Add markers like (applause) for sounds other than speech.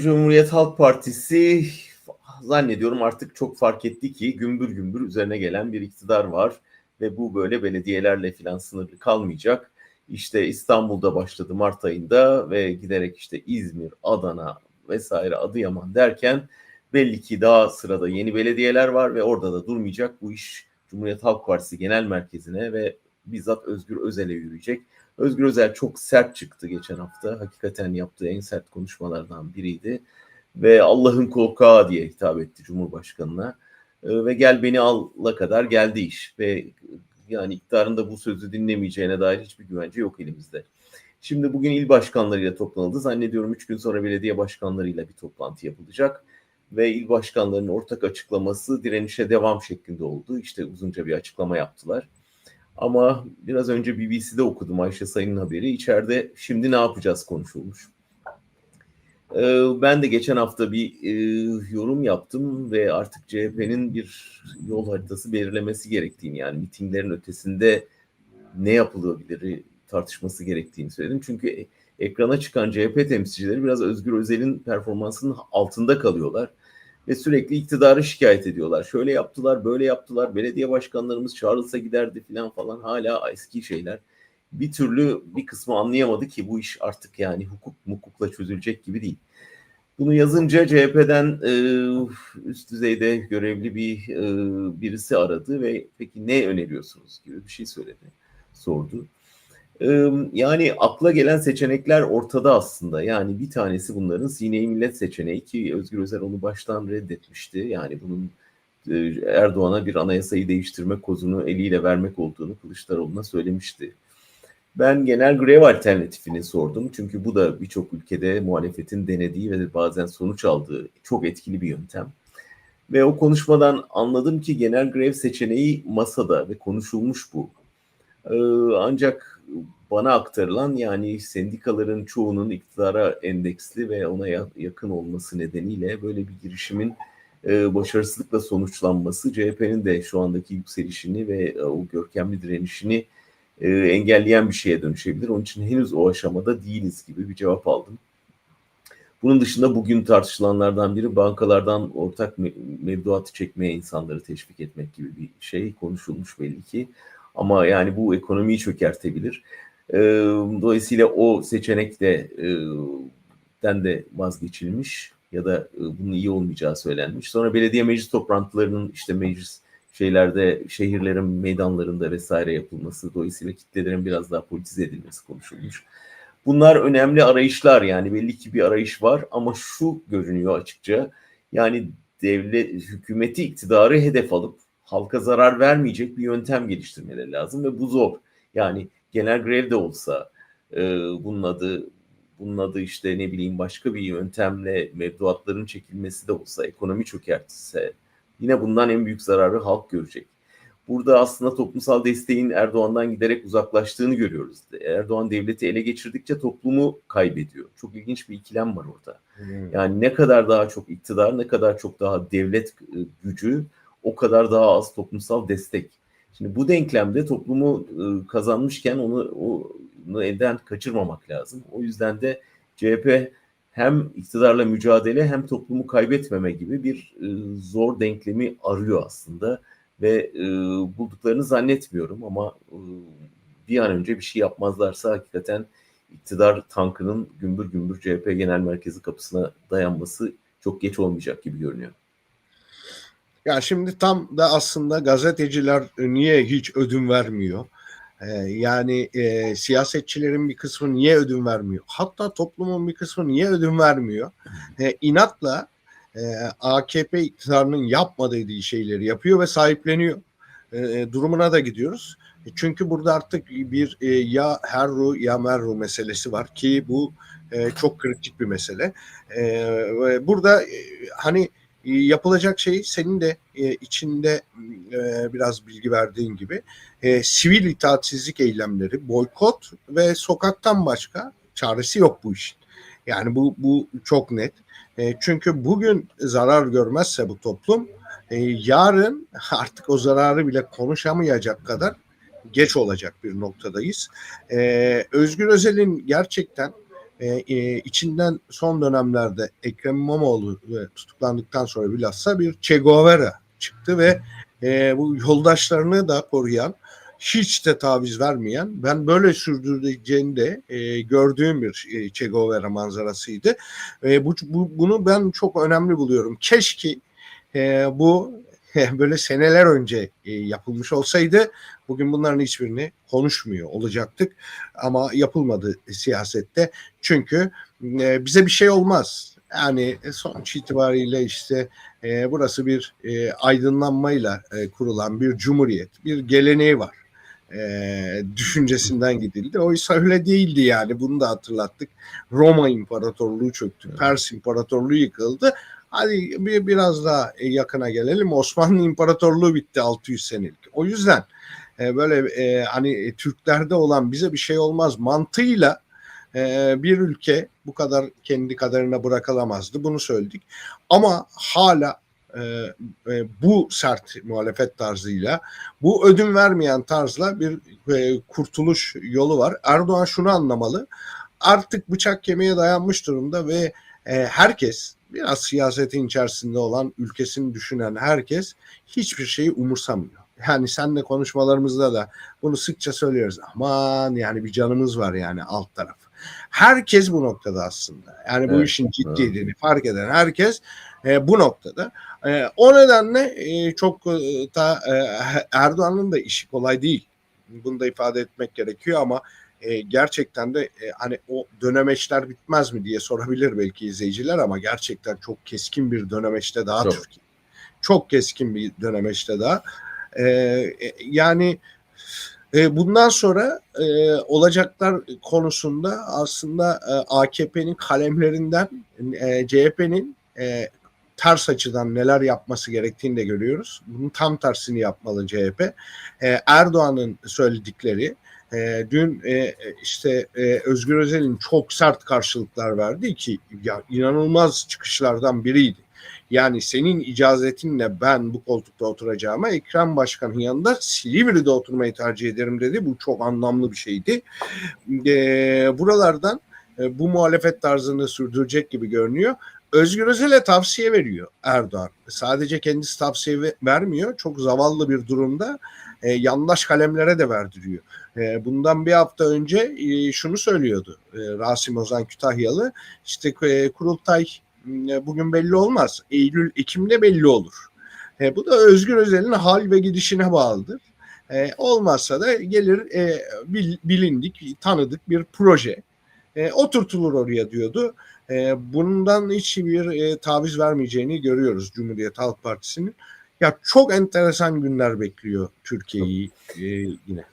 Cumhuriyet Halk Partisi zannediyorum artık çok fark etti ki gümbür gümbür üzerine gelen bir iktidar var ve bu böyle belediyelerle filan sınırlı kalmayacak. İşte İstanbul'da başladı Mart ayında ve giderek işte İzmir, Adana vesaire Adıyaman derken belli ki daha sırada yeni belediyeler var ve orada da durmayacak. Bu iş Cumhuriyet Halk Partisi Genel Merkezi'ne ve bizzat Özgür Özel'e yürüyecek. Özgür Özel çok sert çıktı geçen hafta. Hakikaten yaptığı en sert konuşmalardan biriydi. Ve Allah'ın korkağı diye hitap etti Cumhurbaşkanı'na. Ee, ve gel beni alla kadar geldi iş. Ve yani iktidarın da bu sözü dinlemeyeceğine dair hiçbir güvence yok elimizde. Şimdi bugün il başkanlarıyla toplanıldı. Zannediyorum üç gün sonra belediye başkanlarıyla bir toplantı yapılacak. Ve il başkanlarının ortak açıklaması direnişe devam şeklinde oldu. İşte uzunca bir açıklama yaptılar. Ama biraz önce BBC'de okudum Ayşe Sayın'ın haberi. İçeride şimdi ne yapacağız konuşulmuş. Ee, ben de geçen hafta bir e, yorum yaptım ve artık CHP'nin bir yol haritası belirlemesi gerektiğini yani mitinglerin ötesinde ne yapılabilir tartışması gerektiğini söyledim. Çünkü ekrana çıkan CHP temsilcileri biraz Özgür Özel'in performansının altında kalıyorlar ve sürekli iktidarı şikayet ediyorlar. Şöyle yaptılar, böyle yaptılar. Belediye başkanlarımız çağrılsa giderdi falan falan hala eski şeyler. Bir türlü bir kısmı anlayamadı ki bu iş artık yani hukuk mukukla çözülecek gibi değil. Bunu yazınca CHP'den e, üst düzeyde görevli bir e, birisi aradı ve peki ne öneriyorsunuz gibi bir şey söyledi, sordu. Yani akla gelen seçenekler ortada aslında. Yani bir tanesi bunların Sine-i Millet seçeneği ki Özgür Özel onu baştan reddetmişti. Yani bunun e, Erdoğan'a bir anayasayı değiştirme kozunu eliyle vermek olduğunu Kılıçdaroğlu'na söylemişti. Ben genel grev alternatifini sordum. Çünkü bu da birçok ülkede muhalefetin denediği ve bazen sonuç aldığı çok etkili bir yöntem. Ve o konuşmadan anladım ki genel grev seçeneği masada ve konuşulmuş bu. Ancak bana aktarılan yani sendikaların çoğunun iktidara endeksli ve ona yakın olması nedeniyle böyle bir girişimin e, başarısızlıkla sonuçlanması CHP'nin de şu andaki yükselişini ve e, o görkemli direnişini e, engelleyen bir şeye dönüşebilir. Onun için henüz o aşamada değiliz gibi bir cevap aldım. Bunun dışında bugün tartışılanlardan biri bankalardan ortak mevduatı çekmeye insanları teşvik etmek gibi bir şey konuşulmuş belli ki. Ama yani bu ekonomiyi çökertebilir. E, dolayısıyla o seçenek de e, den de vazgeçilmiş ya da e, bunun iyi olmayacağı söylenmiş. Sonra belediye meclis toplantılarının işte meclis şeylerde şehirlerin meydanlarında vesaire yapılması dolayısıyla kitlelerin biraz daha politize edilmesi konuşulmuş. Bunlar önemli arayışlar yani belli ki bir arayış var ama şu görünüyor açıkça yani devlet hükümeti iktidarı hedef alıp halka zarar vermeyecek bir yöntem geliştirmeleri lazım ve bu zor. Yani genel grev de olsa e, bunun adı bunun adı işte ne bileyim başka bir yöntemle mevduatların çekilmesi de olsa ekonomi çökertse yine bundan en büyük zararı halk görecek. Burada aslında toplumsal desteğin Erdoğan'dan giderek uzaklaştığını görüyoruz. Erdoğan devleti ele geçirdikçe toplumu kaybediyor. Çok ilginç bir ikilem var orada. Hmm. Yani ne kadar daha çok iktidar, ne kadar çok daha devlet e, gücü, o kadar daha az toplumsal destek. Şimdi bu denklemde toplumu e, kazanmışken onu, onu elden kaçırmamak lazım. O yüzden de CHP hem iktidarla mücadele hem toplumu kaybetmeme gibi bir e, zor denklemi arıyor aslında ve e, bulduklarını zannetmiyorum ama bir an önce bir şey yapmazlarsa hakikaten iktidar tankının gümbür gümbür CHP Genel Merkezi kapısına dayanması çok geç olmayacak gibi görünüyor. Ya şimdi tam da aslında gazeteciler niye hiç ödün vermiyor? Ee, yani e, siyasetçilerin bir kısmı niye ödün vermiyor? Hatta toplumun bir kısmı niye ödün vermiyor? E, inatla e, AKP iktidarının yapma dediği şeyleri yapıyor ve sahipleniyor. E, durumuna da gidiyoruz. E, çünkü burada artık bir e, ya herru ya merru meselesi var ki bu e, çok kritik bir mesele. E, burada e, hani e, yapılacak şey senin de e, içinde e, biraz bilgi verdiğin gibi e, sivil itaatsizlik eylemleri, boykot ve sokaktan başka çaresi yok bu işin. Yani bu bu çok net. E, çünkü bugün zarar görmezse bu toplum e, yarın (laughs) artık o zararı bile konuşamayacak kadar geç olacak bir noktadayız. E, Özgür Özel'in gerçekten e, e, içinden son dönemlerde Ekrem İmamoğlu e, tutuklandıktan sonra bilhassa bir Che Guevara çıktı ve e, bu yoldaşlarını da koruyan hiç de taviz vermeyen ben böyle sürdüreceğini de e, gördüğüm bir e, Che Guevara manzarasıydı. E, bu, bu, bunu ben çok önemli buluyorum. Keşke e, bu (laughs) böyle seneler önce e, yapılmış olsaydı bugün bunların hiçbirini konuşmuyor olacaktık ama yapılmadı siyasette çünkü e, bize bir şey olmaz. Yani sonuç itibariyle işte e, burası bir e, aydınlanmayla e, kurulan bir cumhuriyet, bir geleneği var. E, düşüncesinden gidildi. Oysa öyle değildi yani bunu da hatırlattık. Roma İmparatorluğu çöktü, Pers İmparatorluğu yıkıldı. Hadi bir, biraz daha yakına gelelim. Osmanlı İmparatorluğu bitti 600 senelik. O yüzden e, böyle e, hani Türklerde olan bize bir şey olmaz mantığıyla e, bir ülke bu kadar kendi kaderine bırakılamazdı. Bunu söyledik. Ama hala e, e, bu sert muhalefet tarzıyla, bu ödün vermeyen tarzla bir e, kurtuluş yolu var. Erdoğan şunu anlamalı. Artık bıçak kemiğe dayanmış durumda ve e, herkes biraz siyasetin içerisinde olan ülkesini düşünen herkes hiçbir şeyi umursamıyor. Yani senle konuşmalarımızda da bunu sıkça söylüyoruz. Aman yani bir canımız var yani alt taraf. Herkes bu noktada aslında. Yani bu Evet, işin ciddiyetini fark eden herkes e, bu noktada. E, o nedenle e, çok e, e, Erdoğan'ın da işi kolay değil. Bunu da ifade etmek gerekiyor ama e, gerçekten de e, hani o dönemeçler bitmez mi diye sorabilir belki izleyiciler ama gerçekten çok keskin bir dönemeçte daha Çok. Türkiye. Çok keskin bir dönemeçte daha. E, e, yani e, bundan sonra e, olacaklar konusunda aslında e, AKP'nin kalemlerinden e, CHP'nin e, ters açıdan neler yapması gerektiğini de görüyoruz. Bunun tam tersini yapmalı CHP. E, Erdoğan'ın söyledikleri e, dün e, işte e, Özgür Özel'in çok sert karşılıklar verdi ki ya inanılmaz çıkışlardan biriydi. Yani senin icazetinle ben bu koltukta oturacağıma Ekrem Başkan'ın yanında Silivri'de oturmayı tercih ederim dedi. Bu çok anlamlı bir şeydi. E, buralardan e, bu muhalefet tarzını sürdürecek gibi görünüyor. Özgür Özel'e tavsiye veriyor Erdoğan. Sadece kendisi tavsiye ve- vermiyor. Çok zavallı bir durumda e, yandaş kalemlere de verdiriyor. E, bundan bir hafta önce e, şunu söylüyordu e, Rasim Ozan Kütahyalı. İşte e, kurultay e, bugün belli olmaz. Eylül, Ekim'de belli olur. E, bu da Özgür Özel'in hal ve gidişine bağlıdır. E, olmazsa da gelir e, bil- bilindik, tanıdık bir proje. E, oturtulur oraya diyordu. E, bundan hiçbir e, taviz vermeyeceğini görüyoruz Cumhuriyet Halk Partisi'nin. Ya çok enteresan günler bekliyor Türkiye'yi e, yine.